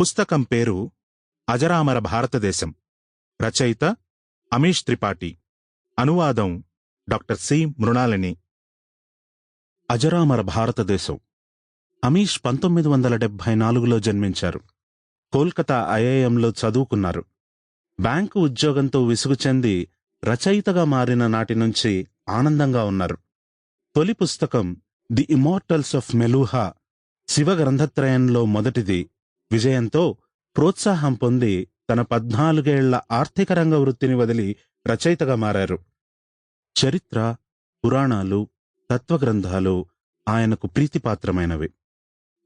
పుస్తకం పేరు అజరామర భారతదేశం. రచయిత అమీష్ త్రిపాఠి. అనువాదం డాక్టర్ సి. మృణాలిని. అజరామర భారతదేశం. అమీష్ పంతొమ్మిది వందల డెబ్బై నాలుగులో జన్మించారు. కోల్కతా ఐఐఎంలో చదువుకున్నారు. బ్యాంకు ఉద్యోగంతో విసుగు చెంది రచయితగా మారిన నాటి నుంచి ఆనందంగా ఉన్నారు. తొలి పుస్తకం the immortals of Meluha Shiva గ్రంథత్రయంలో మొదటిది విజయంతో ప్రోత్సాహం పొంది తన పద్నాలుగేళ్ళ ఆర్థిక రంగ వృత్తిని వదిలి రచయితగా మారారు. చరిత్ర పురాణాలు తత్వగ్రంథాలు ఆయనకు ప్రీతిపాత్రమైనవి.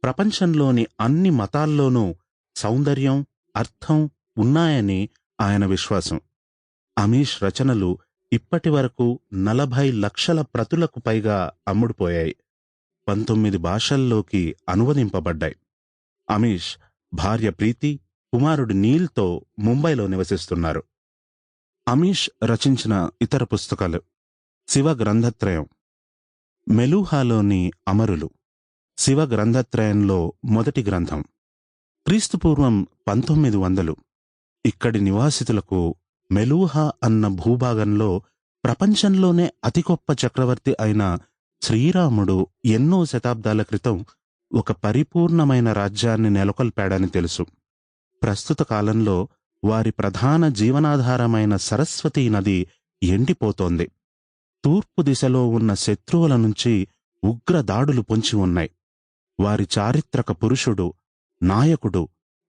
ప్రపంచంలోని అన్ని మతాల్లోనూ సౌందర్యం అర్థం ఉన్నాయని ఆయన విశ్వాసం. అమీష్ రచనలు ఇప్పటి వరకు నలభై లక్షల ప్రతులకు పైగా అమ్ముడుపోయాయి. పంతొమ్మిది భాషల్లోకి అనువదింపబడ్డాయి. అమీష్ భార్య ప్రీతి కుమారుడు నీల్తో ముంబైలో నివసిస్తున్నారు. అమీష్ రచించిన ఇతర పుస్తకాలు. శివ గ్రంథత్రయం. మెలూహాలోని అమరులు. శివ గ్రంథత్రయంలో మొదటి గ్రంథం. క్రీస్తుపూర్వం పంతొమ్మిది వందలు. ఇక్కడి నివాసితులకు మెలూహా అన్న భూభాగంలో ప్రపంచంలోనే అతి గొప్ప చక్రవర్తి అయిన శ్రీరాముడు ఎన్నో శతాబ్దాల క్రితం ఒక పరిపూర్ణమైన రాజ్యాన్ని నెలకొల్పాడని తెలుసు. ప్రస్తుత కాలంలో వారి ప్రధాన జీవనాధారమైన సరస్వతీ నది ఎండిపోతోంది. తూర్పు దిశలో ఉన్న శత్రువుల నుంచి ఉగ్ర దాడులు పొంచి ఉన్నాయి. వారి చారిత్రక పురుషుడు నాయకుడు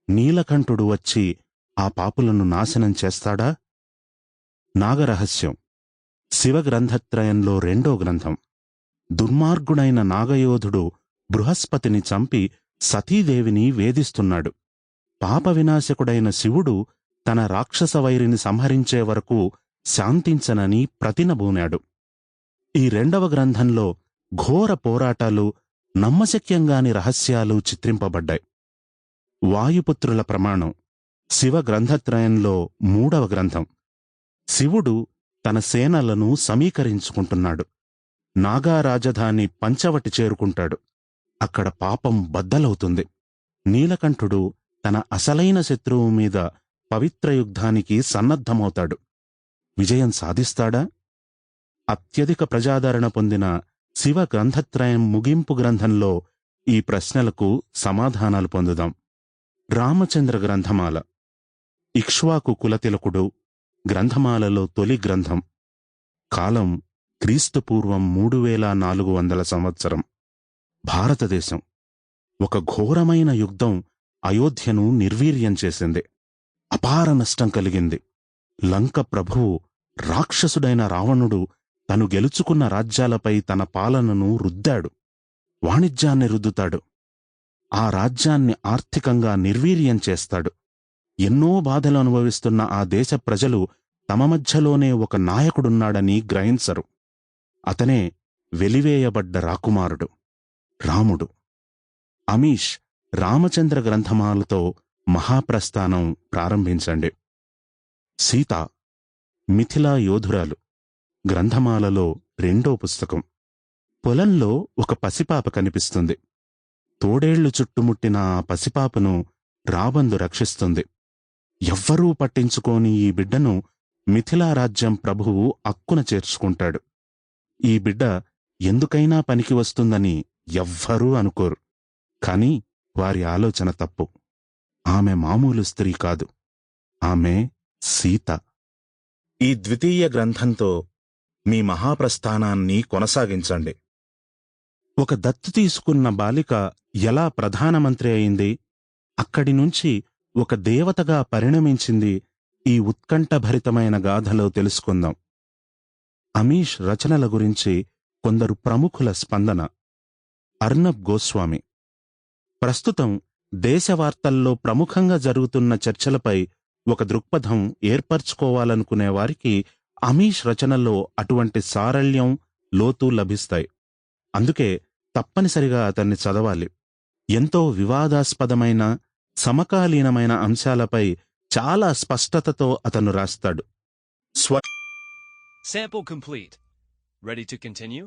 నీలకంఠుడు వచ్చి ఆ పాపులను నాశనం చేస్తాడా? నాగరహస్యం. శివగ్రంథత్రయంలో రెండో గ్రంథం. దుర్మార్గుడైన నాగయోధుడు బృహస్పతిని చంపి సతీదేవిని వేధిస్తున్నాడు. పాప వినాశకుడైన శివుడు తన రాక్షస వైరిని సంహరించే వరకు శాంతించనని ప్రతినబూనాడు. ఈ రెండవ గ్రంథంలో ఘోర పోరాటాలు నమ్మశక్యంగాని రహస్యాలు చిత్రింపబడ్డాయి. వాయుపుత్రుల ప్రమాణం శివ గ్రంథత్రయంలో మూడవ గ్రంథం. శివుడు తన సేనలను సమీకరించుకుంటున్నాడు. నాగా రాజధాని పంచవటి చేరుకుంటాడు. అక్కడ పాపం బద్దలవుతుంది. నీలకంఠుడు తన అసలైన శత్రువు మీద పవిత్ర యుద్ధానికి సన్నద్ధమవుతాడు. విజయం సాధిస్తాడా? అత్యధిక ప్రజాదరణ పొందిన శివ గ్రంథత్రయం ముగింపు గ్రంథంలో ఈ ప్రశ్నలకు సమాధానాలు పొందుదాం. రామచంద్ర గ్రంథమాల. ఇక్ష్వాకు కులతిలకుడు గ్రంథమాలలో తొలి గ్రంథం. కాలం క్రీస్తుపూర్వం మూడు వేల నాలుగు వందల సంవత్సరం. భారతదేశం. ఒక ఘోరమైన యుద్ధం అయోధ్యను నిర్వీర్యం చేసింది. అపార నష్టం కలిగింది. లంక ప్రభువు రాక్షసుడైన రావణుడు తను గెలుచుకున్న రాజ్యాలపై తన పాలనను రుద్దాడు. వాణిజ్యాన్ని రుద్దుతాడు. ఆ రాజ్యాన్ని ఆర్థికంగా నిర్వీర్యం చేస్తాడు. ఎన్నో బాధలు అనుభవిస్తున్న ఆ దేశ ప్రజలు తమ మధ్యలోనే ఒక నాయకుడున్నాడని గ్రహించరు. అతనే వెలివేయబడ్డ రాకుమారుడు. రాముడు. అమీష్ రామచంద్ర గ్రంథమాలతో మహాప్రస్థానం ప్రారంభించండి. సీత మిథిలా యోధురాలు గ్రంథమాలలో రెండో పుస్తకం. పొలంలో ఒక పసిపాప కనిపిస్తుంది. తోడేళ్ళు చుట్టుముట్టిన ఆ పసిపాపను రాబందు రక్షిస్తుంది. ఎవ్వరూ పట్టించుకోని ఈ బిడ్డను మిథిలారాజ్యం ప్రభువు అక్కున చేర్చుకుంటాడు. ఈ బిడ్డ ఎందుకైనా పనికి వస్తుందని ఎవ్వరూ అనుకోరు. కాని వారి ఆలోచన తప్పు. ఆమె మామూలు స్త్రీ కాదు. ఆమె సీత. ఈ ద్వితీయ గ్రంథంతో మీ మహాప్రస్థానాన్ని కొనసాగించండి. ఒక దత్తు తీసుకున్న బాలిక ఎలా ప్రధానమంత్రి అయింది? అక్కడి నుంచి ఒక దేవతగా పరిణమించింది ఈ ఉత్కంఠభరితమైన గాథలో తెలుసుకుందాం. అమీష్ రచనల గురించి కొందరు ప్రముఖుల స్పందన. అర్నబ్ గోస్వామి ప్రస్తుతం దేశ వార్తల్లో ప్రముఖంగా జరుగుతున్న చర్చలపై ఒక దృక్పథం ఏర్పరచుకోవాలనుకునే వారికి అమీష్ రచనల్లో అటువంటి సారళ్యం లోతు లభిస్తాయి అందుకే తప్పనిసరిగా అతన్ని చదవాలి ఎంతో వివాదాస్పదమైన సమకాలీనమైన అంశాలపై చాలా స్పష్టతతో అతను రాస్తాడు స్వ Sample complete. Ready to continue?